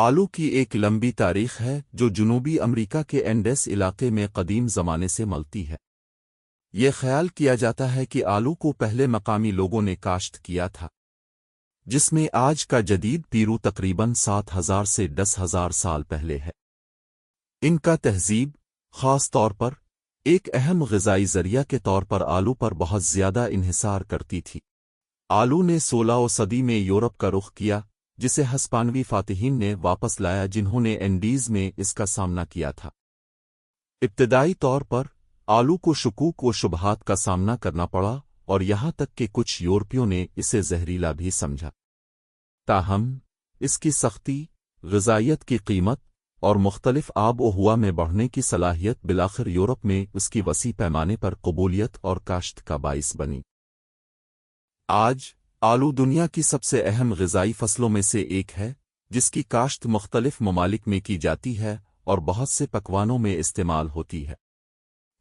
आलू की एक लंबी तारीख है, जो जुनूबी अमेरिका के एंडेस इलाके में कदीम ज़माने से मलती है। ये ख्याल किया जाता है कि आलू को पहले मकामी लोगों ने काश्त किया था, जिसमें आज का जदीद पीरू तकरीबन सात हज़ार से दस हज़ार साल पहले है। इनका तहजीब, ख़ास तौर पर, एक अहम गज़ाई ज़रिया के तौर पर आलू पर बहुत ज़्यादा इन्हिसार करती थी। आलू ने सोलह सदी में यूरोप का रुख किया जिसे हस्पानवी फातिहीन ने वापस लाया जिन्होंने एंडीज में इसका सामना किया था। इब्तदाई तौर पर आलू को शकूक व शुबहात का सामना करना पड़ा और यहाँ तक कि कुछ यूरोपियों ने इसे जहरीला भी समझा। ताहम, इसकी सख्ती गजाइत की कीमत और मुख्तलिफ़ आब व हुआ में बढ़ने की सलाहियत बिलाखिर यूरोप में उसकी वसी पैमाने पर कबूलियत और काश्त का बाइस बनी। आज आलू दुनिया की सबसे अहम गजाई फ़सलों में से एक है, जिसकी काश्त मुख्तलिफ़ ममालिक में की जाती है और बहुत से पकवानों में इस्तेमाल होती है।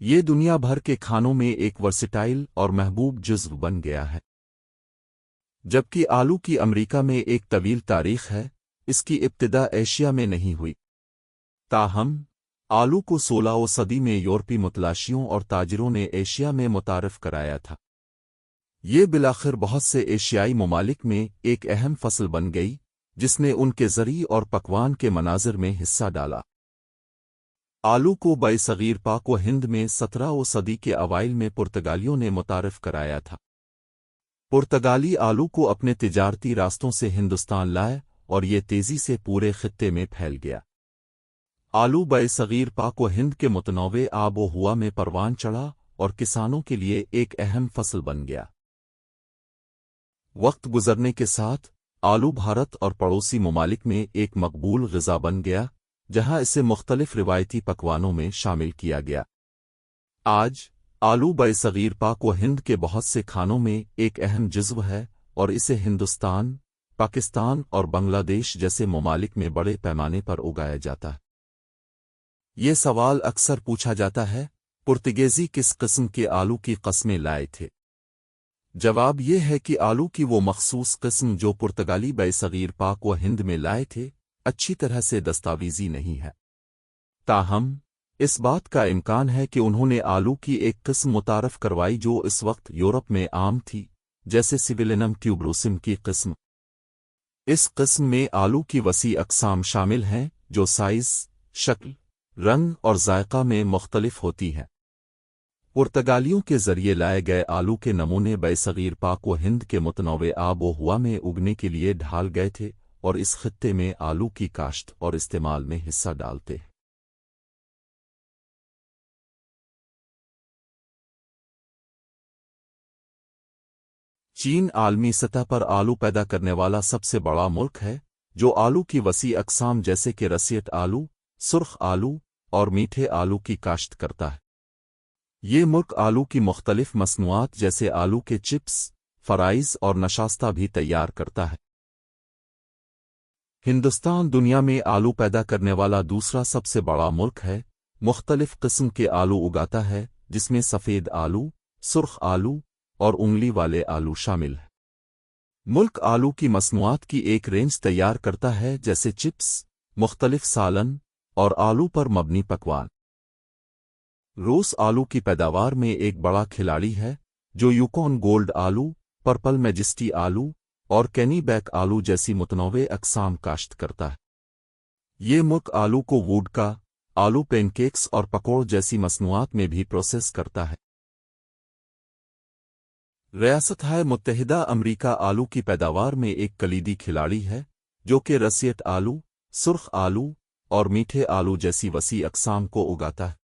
ये दुनिया भर के खानों में एक वर्सिटाइल और महबूब जुज्व बन गया है। जबकि आलू की अमरीका में एक तवील तारीख है, इसकी इब्तदा एशिया में नहीं हुई। ताहम, आलू को सोलह सदी में यूरोपी मुतलाशियों और ताजरों ने एशिया में मुतारफ कराया था। ये बिलाखिर बहुत से एशियाई ममालिक में एक अहम फ़सल बन गई, जिसने उनके जरी और पकवान के मनाजिर में हिस्सा डाला। आलू को बसगीर पाक व हिंद में सत्रह सदी के अवाइल में पुर्तगालियों ने मुतारफ कराया था। पुर्तगाली आलू को अपने तिजारती रास्तों से हिंदुस्तान लाए और ये तेज़ी से पूरे खत्ते में फैल गया। आलू बसगीर पाक व हिंद के मुतनवे आब हुआ में परवान चढ़ा और किसानों के लिए एक अहम फ़सल बन गया। वक्त गुजरने के साथ, आलू भारत और पड़ोसी ममालिक में एक मकबूल गज़ा बन गया, जहाँ इसे मुख्तलिफ़ रिवायती पकवानों में शामिल किया गया। आज, आलू बसगीर पाक व हिंद के बहुत से खानों में एक अहम जज्व है और इसे हिंदुस्तान, पाकिस्तान और बांग्लादेश जैसे ममालिक में बड़े पैमाने पर उगाया जाता है। ये सवाल अक्सर पूछा जाता है, पुर्तगेजी किस किस्म के आलू की कस्में लाए थे? जवाब यह है कि आलू की वो मखसूस किस्म जो पुर्तगाली बसगीर पाक व हिंद में लाए थे, अच्छी तरह से दस्तावेजी नहीं है। ताहम, इस बात का इम्कान है कि उन्होंने आलू की एक किस्म मुतारफ करवाई जो इस वक्त यूरोप में आम थी, जैसे सिविलिनम ट्यूब्रोसिम की किस्म। इस किस्म में आलू की वसी अकसाम शामिल हैं, जो साइज़, शक्ल, रंग और जायका में मुख्तलिफ़ होती हैं। पुर्तगालियों के ज़रिए लाए गए आलू के नमूने बसगीर पाक व हिंद के मुतनवे आब हुआ में उगने के लिए ढाल गए थे और इस खत्ते में आलू की काश्त और इस्तेमाल में हिस्सा डालते। हैं चीन आलमी सतह पर आलू पैदा करने वाला सबसे बड़ा मुल्क है, जो आलू की वसी अकसाम जैसे कि रसियत आलू, सुर्ख आलू और मीठे आलू की काश्त करता है। ये मुल्क आलू की मुख्तलिफ़ मसनूआत जैसे आलू के चिप्स, फ़राइज़ और नशास्ता भी तैयार करता है। हिंदुस्तान दुनिया में आलू पैदा करने वाला दूसरा सबसे बड़ा मुल्क है। मुख्तलिफ़ किस्म के आलू उगाता है, जिसमें सफ़ेद आलू, सुर्ख आलू और उंगली वाले आलू शामिल है। मुल्क आलू की मसनूआत की एक रेंज तैयार करता है, जैसे चिप्स, मुख्तलिफ़ सालन और आलू पर मबनी पकवान। रोस आलू की पैदावार में एक बड़ा खिलाड़ी है, जो यूकॉन गोल्ड आलू, पर्पल मेजिस्टी आलू और कैनी बैक आलू जैसी मुतनवे अकसाम काश्त करता है। ये मुल्क आलू को वुड का आलू पेनकेक्स और पकौड़ जैसी मसनूआत में भी प्रोसेस करता है। रियासत है मुतहदा अमरीका आलू की पैदावार में एक कलीदी खिलाड़ी है, जो कि रसियत आलू, सुर्ख आलू और मीठे आलू जैसी वसी अकसाम को उगाता है।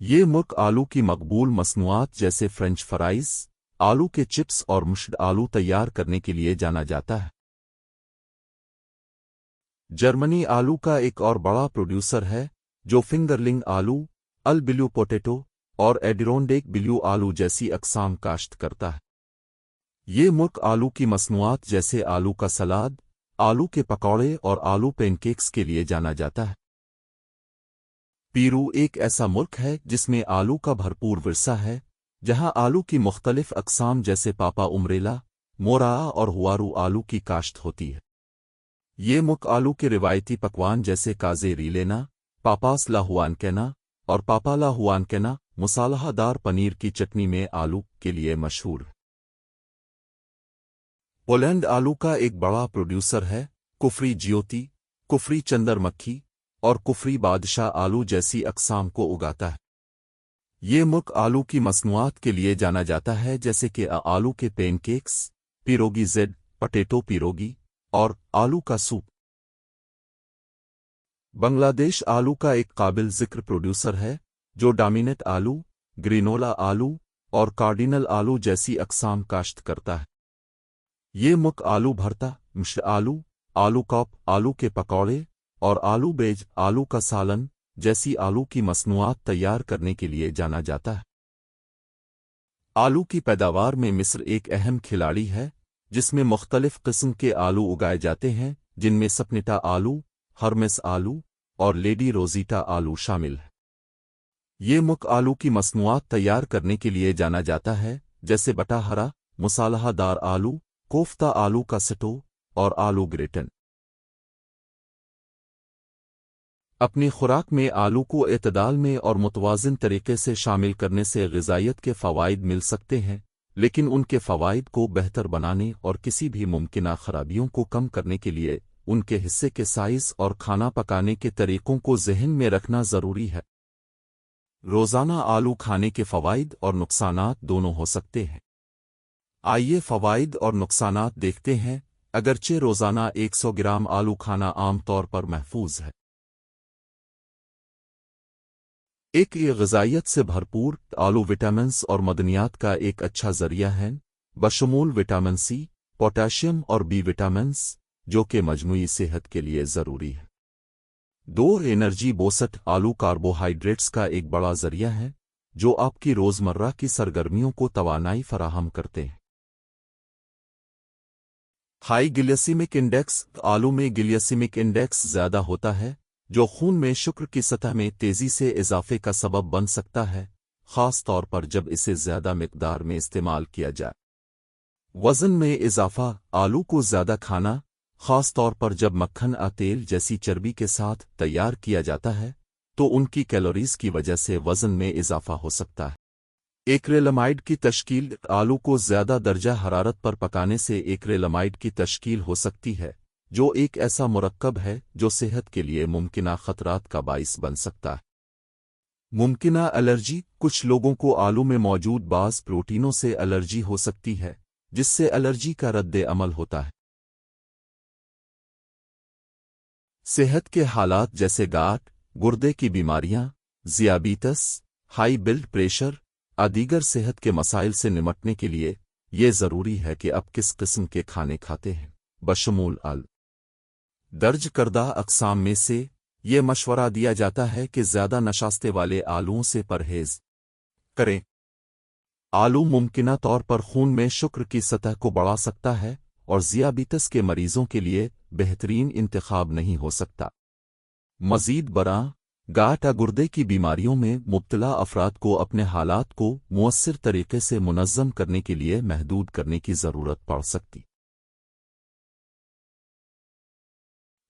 ये मुल्क आलू की मकबूल मसनूआत जैसे फ्रेंच फ्राइज, आलू के चिप्स और मुश्ड आलू तैयार करने के लिए जाना जाता है। जर्मनी आलू का एक और बड़ा प्रोड्यूसर है, जो फिंगरलिंग आलू, अल बिल्यू पोटेटो और एडिरोंडेक बिल्यू आलू जैसी अकसाम काश्त करता है। ये मुल्क आलू की मसनूआत जैसे आलू का सलाद, आलू के पकौड़े और आलू पेनकेक्स के लिए जाना जाता है। पीरू एक ऐसा मुल्क है जिसमें आलू का भरपूर विरसा है, जहाँ आलू की मुख्तलिफ़ अकसाम जैसे पापा उमरेला, मोरा और हुआरू आलू की काश्त होती है। ये मुक आलू के रिवायती पकवान जैसे काजे रीलेना पापास लाहुआन कहना और पापा लाहुआन कहना मसालादार पनीर की चटनी में आलू के लिए मशहूर पोलैंड आलू का एक बड़ा प्रोड्यूसर है, कुफरी ज्योति, कुफरी चंदरमक्खी और कुफरी बादशाह आलू जैसी अकसाम को उगाता है। ये मुख आलू की मसनूआत के लिए जाना जाता है, जैसे कि आलू के पेनकेक्स, पिरोगी जेड, पटेटो पिरोगी और आलू का सूप। बांग्लादेश आलू का एक काबिल ज़िक्र प्रोड्यूसर है, जो डामिनेट आलू, ग्रीनोला आलू और कार्डिनल आलू जैसी अकसाम काश्त करता है। ये मुख आलू भरता, मिश्र आलू आलू कॉप, आलू के पकौड़े और आलू बेज, आलू का सालन, जैसी आलू की मसनूआत तैयार करने के लिए जाना जाता है। आलू की पैदावार में मिस्र एक अहम खिलाड़ी है, जिसमें मुख्तलिफ़ किस्म के आलू उगाए जाते हैं, जिनमें सपनिटा आलू, हरमिस आलू और लेडी रोजीटा आलू शामिल है। ये मुख आलू की मसनूआत तैयार करने के लिए जाना जाता है, जैसे बटा हरा मसालहादार आलू, कोफ्ता आलू का सटो और आलू ग्रेटन। अपनी खुराक में आलू को एतदाल में और मुतवाजन तरीके से शामिल करने से गजाइत के फ़वाद मिल सकते हैं, लेकिन उनके फ़वाद को बेहतर बनाने और किसी भी मुमकिन खराबियों को कम करने के लिए उनके हिस्से के साइज़ और खाना पकाने के तरीकों को जहन में रखना ज़रूरी है। रोज़ाना आलू खाने के फ़वाद और नुकसानात दोनों हो सकते हैं। आइए फ़वाद और नुकसानात देखते हैं, अगरचे रोज़ाना 100 ग्राम आलू खाना आम तौर पर महफूज है। एक ये गजाइत से भरपूर आलू विटामिन्स और मदनियात का एक अच्छा ज़रिया है, बशमूल विटामिन सी, पोटाशियम और बी विटामिन्स, जो कि मजमू सेहत के लिए ज़रूरी है। दो एनर्जी बोसट आलू कार्बोहाइड्रेट्स का एक बड़ा ज़रिया है, जो आपकी रोज़मर्रा की सरगर्मियों को तोानाई फराहम करते हैं। हाई गिलियसिमिक इंडेक्स, आलू में गिलियसिमिक इंडेक्स ज़्यादा होता है जो खून में शुक्र की सतह में तेज़ी से इजाफे का सबब बन सकता है, ख़ास तौर पर जब इसे ज़्यादा मकदार में इस्तेमाल किया जाए। वज़न में इजाफा, आलू को ज़्यादा खाना, ख़ास तौर पर जब मक्खन आ तेल जैसी चर्बी के साथ तैयार किया जाता है तो उनकी कैलोरीज की वजह से वज़न में इजाफा हो सकता है। एकरेलमाइड की तश्कील, आलू को ज़्यादा दर्जा हरारत पर पकाने से एकरेलमाइड की तश्कील हो सकती है। जो एक ऐसा मुरक्कब है जो सेहत के लिए मुमकिन खतरात का बाइस बन सकता है। मुमकिन एलर्जी, कुछ लोगों को आलू में मौजूद बाज प्रोटीनों से एलर्जी हो सकती है, जिससे एलर्जी का रद्द अमल होता है। सेहत के हालात जैसे गाट गुर्दे की बीमारियाँ, जियाबीतस, हाई ब्लड प्रेशर आदीगर सेहत के मसाइल से निमटने के लिए ये ज़रूरी है कि आप किस किस्म के खाने खाते हैं। बशमूल आल। दर्ज करदा अकसाम में से ये मशवरा दिया जाता है कि ज़्यादा नशास्ते वाले आलूओं से परहेज करें। आलू मुमकिन तौर पर खून में शुक्र की सतह को बढ़ा सकता है और जियाबितस के मरीजों के लिए बेहतरीन इंतखाब नहीं हो सकता। मजीद बरा गाटा गुर्दे की बीमारियों में मुबतला अफराद को अपने हालात को मुअसर तरीके से मुनज़म करने के लिए महदूद करने की ज़रूरत पड़ सकती।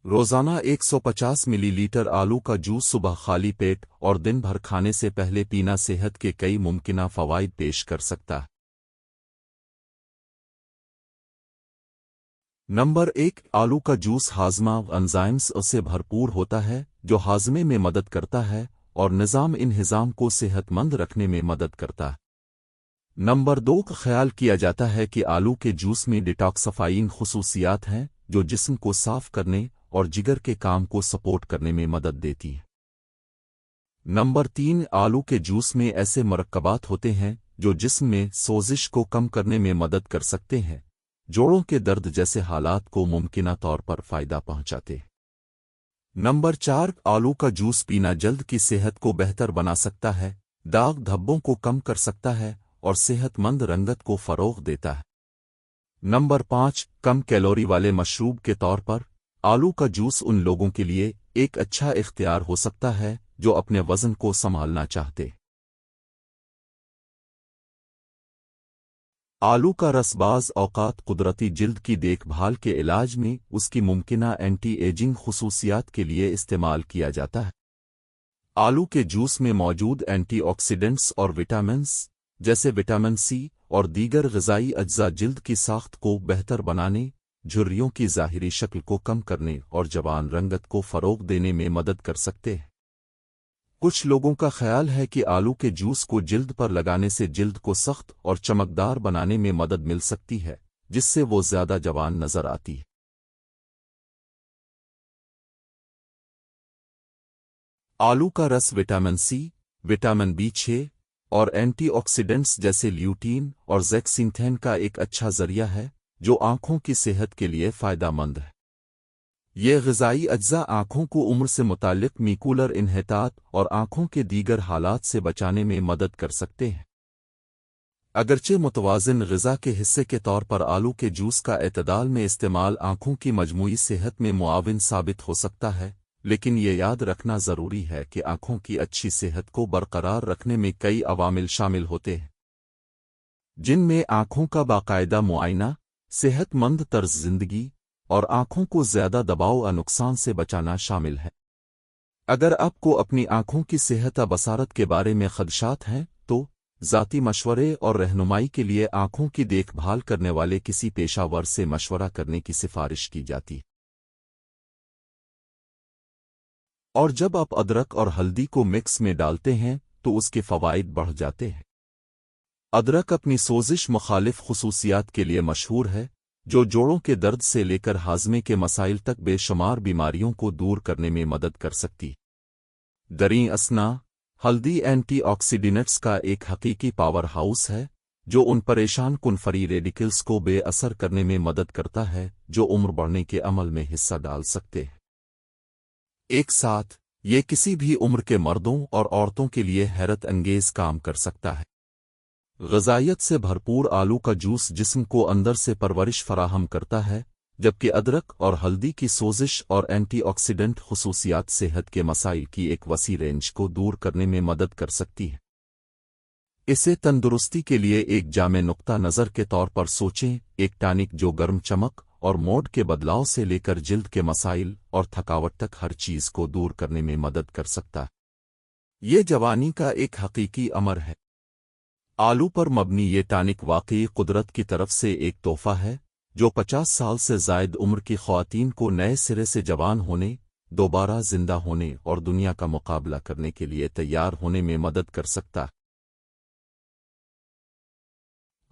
रोज़ाना 150 मिलीलीटर आलू का जूस सुबह खाली पेट और दिन भर खाने से पहले पीना सेहत के कई मुमकिन फ़वाद पेश कर सकता है। नंबर एक, आलू का जूस हाजमा एंजाइम्स से भरपूर होता है, जो हाजमे में मदद करता है और निज़ाम इनहिज़ाम को सेहतमंद रखने में मदद करता है। नंबर दो का ख्याल किया जाता है कि आलू के जूस में डिटॉक्सफाइन खसूसियात हैं, जो जिस्म को साफ़ करने और जिगर के काम को सपोर्ट करने में मदद देती है। नंबर तीन, आलू के जूस में ऐसे मरकबात होते हैं, जो जिस्म में सोजिश को कम करने में मदद कर सकते हैं, जोड़ों के दर्द जैसे हालात को मुमकिन तौर पर फ़ायदा पहुंचाते हैं। नंबर चार, आलू का जूस पीना जल्द की सेहत को बेहतर बना सकता है, दाग धब्बों को कम कर सकता है, और सेहतमंद रंगत को फ़रोग देता है। नंबर पाँच, कम कैलोरी वाले मशरूब के तौर पर आलू का जूस उन लोगों के लिए एक अच्छा इख्तियार हो सकता है जो अपने वज़न को संभालना चाहते। आलू का रसबाज औकात कुदरती जिल्द की देखभाल के इलाज में उसकी मुमकिना एंटी एजिंग खसूसियात के लिए इस्तेमाल किया जाता है। आलू के जूस में मौजूद एंटीऑक्सीडेंट्स और विटामिन्स, जैसे विटामिन सी और दीगर गजाई अज्जा जिल्द की साख्त को बेहतर बनाने झुर्रियों की ज़ाहिरी शक्ल को कम करने और जवान रंगत को फ़रोग देने में मदद कर सकते हैं। कुछ लोगों का ख्याल है कि आलू के जूस को जिल्द पर लगाने से जिल्द को सख्त और चमकदार बनाने में मदद मिल सकती है, जिससे वो ज़्यादा जवान नज़र आती है। आलू का रस विटामिन सी, विटामिन बी छः और एंटीऑक्सीडेंट्स जैसे ल्यूटीन और जैक्सिंथेन का एक अच्छा ज़रिया है जो आँखों की सेहत के लिए फ़ायदामंद है। ये गजाई अज्जा आँखों को उम्र से मुतालिक मीकूलर इन्हतात और आँखों के दीगर हालात से बचाने में मदद कर सकते हैं। अगरचे मुतवाजन गज़ा के हिस्से के तौर पर आलू के जूस का एतदाल में इस्तेमाल आँखों की मजमू सेहत में मुआविन साबित हो सकता है, लेकिन ये याद रखना ज़रूरी है कि आँखों की अच्छी सेहत को बरकरार रखने में कई अवामिल शामिल होते हैं। जिनमें आँखों का बाकायदा मुआयना सेहतमंद तर्ज ज़िंदगी और आँखों को ज़्यादा दबाव और नुकसान से बचाना शामिल है। अगर आपको अपनी आँखों की सेहत बसारत के बारे में खदशात हैं तो ज़ाती मशवरे और रहनुमाई के लिए आँखों की देखभाल करने वाले किसी पेशावर से मशवरा करने की सिफारिश की जाती है। और जब आप अदरक और हल्दी को मिक्स में डालते हैं तो उसके फवाइद बढ़ जाते हैं। अदरक अपनी सोजिश मुखालिफ खसूसियात के लिए मशहूर है, जो जोड़ों के दर्द से लेकर हाजमे के मसाइल तक बेशुमार बीमारियों को दूर करने में मदद कर सकती। दरी असना, हल्दी एंटीऑक्सीडेंट्स का एक हकीकी पावर हाउस है, जो उन परेशान कुन फरी रेडिकल्स को बेअसर करने में मदद करता है, जो उम्र बढ़ने के अमल में हिस्सा डाल सकते हैं। एक साथ, ये किसी भी उम्र के मर्दों और औरतों के लिए हैरत अंगेज काम कर सकता है। गजाइत से भरपूर आलू का जूस जिस्म को अंदर से परवरिश फराहम करता है, जबकि अदरक और हल्दी की सोजिश और एंटीऑक्सीडेंट खसूसियात सेहत के मसाइल की एक वसी रेंज को दूर करने में मदद कर सकती है। इसे तंदुरुस्ती के लिए एक जामे नुक्ता नज़र के तौर पर सोचें, एक टानिक जो गर्म चमक और मोड के बदलाव से लेकर जिल्द के मसाइल और थकावट तक हर चीज़ को दूर करने में मदद कर सकता है। ये जवानी का एक हकीकी अमर है। आलू पर मबनी ये टानिक वाकई कुदरत की तरफ़ से एक तोहफा है, जो पचास साल से जायद उम्र की खातन को नए सिरे से जवान होने, दोबारा ज़िंदा होने और दुनिया का मुकाबला करने के लिए तैयार होने में मदद कर सकता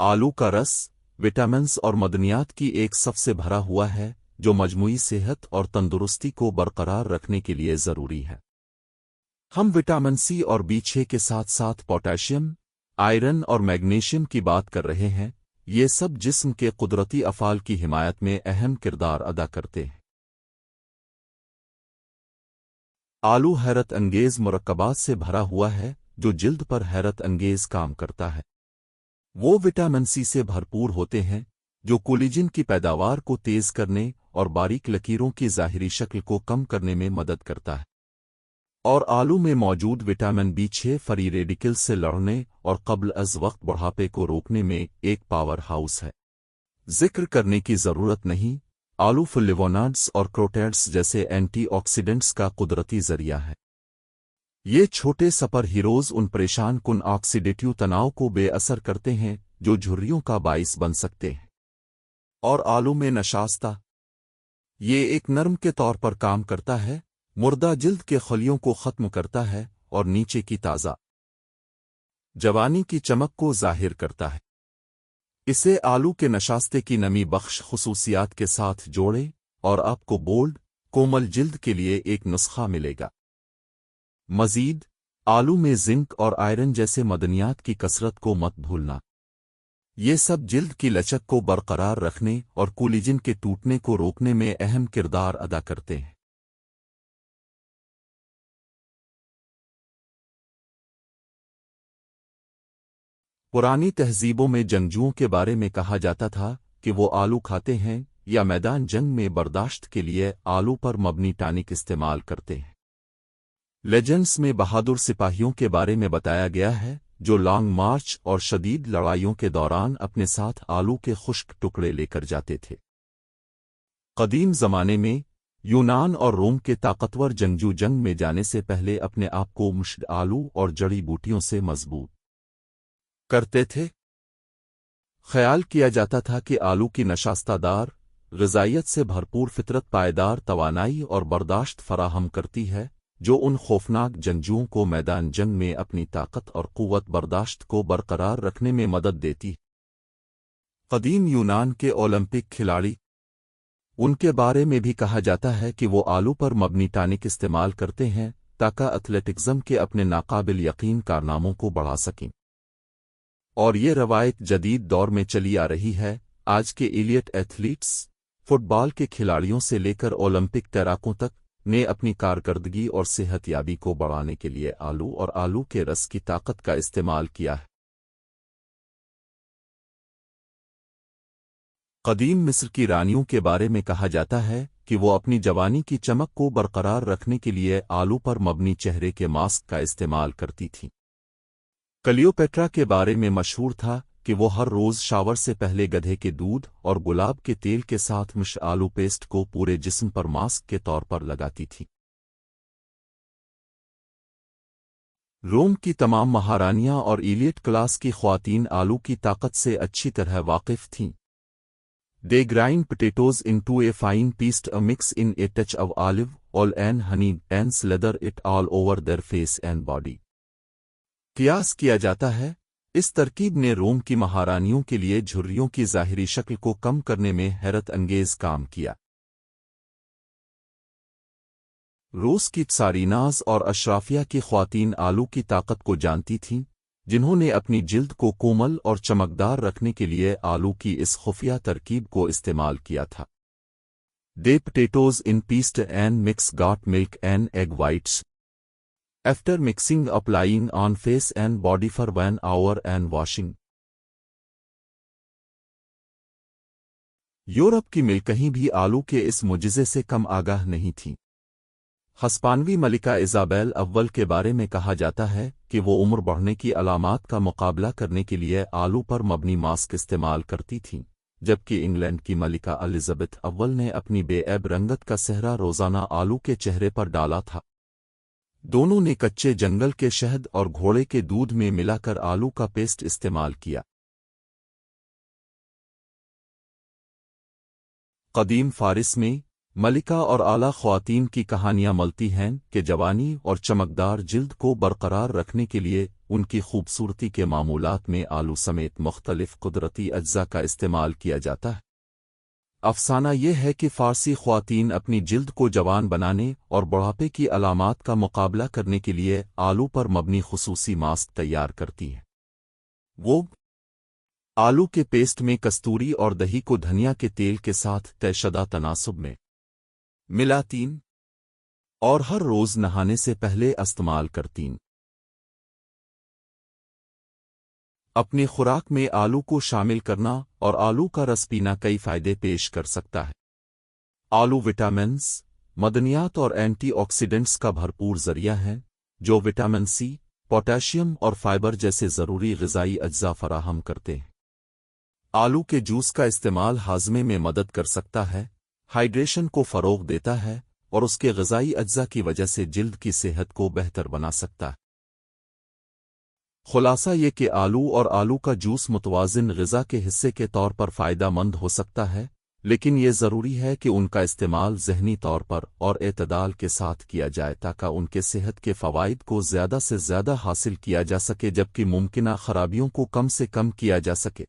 आलू का रस, विटामिन्स और मदनियात की एक सबसे भरा हुआ है, जो मजमुई सेहत और तंदुरुस्ती को बरकरार रखने के लिए ज़रूरी है। हम विटामिन सी और बी के साथ साथ पोटेशियम आयरन और मैग्नीशियम की बात कर रहे हैं, ये सब जिस्म के कुदरती अफाल की हिमायत में अहम किरदार अदा करते हैं। आलू हैरत अंगेज मुरक्बात से भरा हुआ है, जो जिल्द पर हैरत अंगेज काम करता है। वो विटामिन सी से भरपूर होते हैं, जो कोलिजिन की पैदावार को तेज करने और बारीक लकीरों की ज़ाहिरी शक्ल को कम करने में मदद करता है। और आलू में मौजूद विटामिन बी छः फरी रेडिकल से लड़ने और कबल अज वक्त बढ़ापे को रोकने में एक पावर हाउस है। ज़िक्र करने की ज़रूरत नहीं, आलू फुलिवोनाड्स और क्रोटेड्स जैसे एंटीऑक्सीडेंट्स का कुदरती ज़रिया है। ये छोटे सपर हीरोज उन परेशान कुन ऑक्सीडेटिव तनाव को बेअसर करते हैं, जो झुर्रियों का बाइस बन सकते हैं। और आलू में नशास्ता। ये एक नर्म के तौर पर काम करता है मुर्दा जिल्द के खलियों को ख़त्म करता है और नीचे की ताज़ा जवानी की चमक को ज़ाहिर करता है। इसे आलू के नशास्ते की नमी बख्श खसूसियात के साथ जोड़े और आपको बोल्ड, कोमल जिल्द के लिए एक नुस्खा मिलेगा। मजीद, आलू में जिंक और आयरन जैसे मदनियात की कसरत को मत भूलना। ये सब जिल्द की लचक को बरकरार रखने और कोलिजिन के टूटने को रोकने में अहम किरदार अदा करते हैं। पुरानी तहजीबों में जंगजुओं के बारे में कहा जाता था कि वो आलू खाते हैं या मैदान जंग में बर्दाश्त के लिए आलू पर मबनी टानिक इस्तेमाल करते हैं। लेजेंड्स में बहादुर सिपाहियों के बारे में बताया गया है, जो लॉन्ग मार्च और शदीद लड़ाइयों के दौरान अपने साथ आलू के खुश्क टुकड़े लेकर जाते थे। कदीम जमाने में, यूनान और रोम के ताकतवर जंगजू जंग में जाने से पहले अपने आप को मुश्द आलू और जड़ी बूटियों से मज़बूत। करते थे। ख्याल किया जाता था कि आलू की नशास्तादार गजाइत से भरपूर फितरत पायदार तवानाई और बर्दाश्त फराहम करती है, जो उन खौफनाक जंजुओं को मैदान जंग में अपनी ताकत और क़ुवत बर्दाश्त को बरकरार रखने में मदद देती कदीम यूनान के ओलंपिक खिलाड़ी। उनके बारे में भी कहा जाता है कि वो आलू पर मबनी टानिक इस्तेमाल करते हैं, ताकि एथलेटिक्ज़म के अपने नाकाबिल यकीन कारनामों को बढ़ा सकें। और ये रवायत जदीद दौर में चली आ रही है, आज के इलियट एथलीट्स फुटबॉल के खिलाड़ियों से लेकर ओलंपिक तैराकों तक ने अपनी कारकर्दगी और सेहतयाबी को बढ़ाने के लिए आलू और आलू के रस की ताकत का इस्तेमाल किया है। कदीम मिस्र की रानियों के बारे में कहा जाता है कि वो अपनी जवानी की चमक को बरकरार रखने के लिए आलू पर मबनी चेहरे के मास्क का इस्तेमाल करती थीं। कलियोपेट्रा के बारे में मशहूर था कि वो हर रोज़ शावर से पहले गधे के दूध और गुलाब के तेल के साथ मिश आलू पेस्ट को पूरे जिस्म पर मास्क के तौर पर लगाती थी रोम की तमाम महारानियाँ और इलियट क्लास की ख्वातीन आलू की ताकत से अच्छी तरह वाकिफ थीं They grind into a fine paste a mix in a touch of olive oil and honey and slather it all over their face and body. कियास किया जाता है। इस तरकीब ने रोम की महारानियों के लिए झुर्रियों की ज़ाहिरी शक्ल को कम करने में हैरत अंगेज काम किया। रूस की सारीनाज और अशराफिया की ख्वातीन आलू की ताकत को जानती थीं, जिन्होंने अपनी जिल्द को कोमल और चमकदार रखने के लिए आलू की इस खुफिया तरकीब को इस्तेमाल किया था। They potatoes in pieced and mix goat milk and egg whites after mixing applying on face and body for one hour and washing Europe की मिल कहीं भी आलू के इस मुजिजे से कम आगाह नहीं थी। हस्पानवी मलिका इजाबेल अव्वल के बारे में कहा जाता है कि वो उम्र बढ़ने की अलामत का मुकाबला करने के लिए आलू पर मबनी मास्क इस्तेमाल करती थीं, जबकि इंग्लैंड की मलिका एलिजाबेथ अव्वल ने अपनी बेऐब रंगत का सहरा रोज़ाना आलू के चेहरे पर डाला था। दोनों ने कच्चे जंगल के शहद और घोड़े के दूध में मिलाकर आलू का पेस्ट इस्तेमाल किया। कदीम फारिस में मलिका और आला ख्वातीन की कहानियाँ मलती हैं कि जवानी और चमकदार जिल्द को बरकरार रखने के लिए उनकी खूबसूरती के मामूलात में आलू समेत मुख्तलिफ़ कुदरती अज्जा का इस्तेमाल किया जाता है। अफसाना यह है कि फ़ारसी ख्वातीन अपनी जिल्द को जवान बनाने और बुढ़ापे की अलामत का मुकाबला करने के लिए आलू पर मबनी खसूसी मास्क तैयार करती हैं। वो आलू के पेस्ट में कस्तूरी और दही को धनिया के तेल के साथ तयशदा तनासब में मिलातीन और हर रोज नहाने से पहले इस्तेमाल करतीन। अपनी खुराक में आलू को शामिल करना और आलू का रस पीना कई फ़ायदे पेश कर सकता है। आलू विटामिन्स, मदनियात और एंटीऑक्सीडेंट्स का भरपूर ज़रिया है, जो विटामिन सी, पोटेशियम और फाइबर जैसे ज़रूरी गजाई अज्जा फराहम करते हैं। आलू के जूस का इस्तेमाल हाजमे में मदद कर सकता है, हाइड्रेशन को फ़रोग देता है और उसके गजाई अज्जा की वजह से जिल्द की सेहत को बेहतर बना सकता है। खुलासा ये कि आलू और आलू का जूस मुतवाजन गज़ा के हिस्से के तौर पर फ़ायदा मंद हो सकता है, लेकिन ये ज़रूरी है कि उनका इस्तेमाल जहनी तौर पर और अतदाल के साथ किया जाए ताकि उनके सेहत के फ़वाद को ज़्यादा से ज़्यादा हासिल किया जा सके, जबकि मुमकिन खराबियों को कम से कम किया जा सके।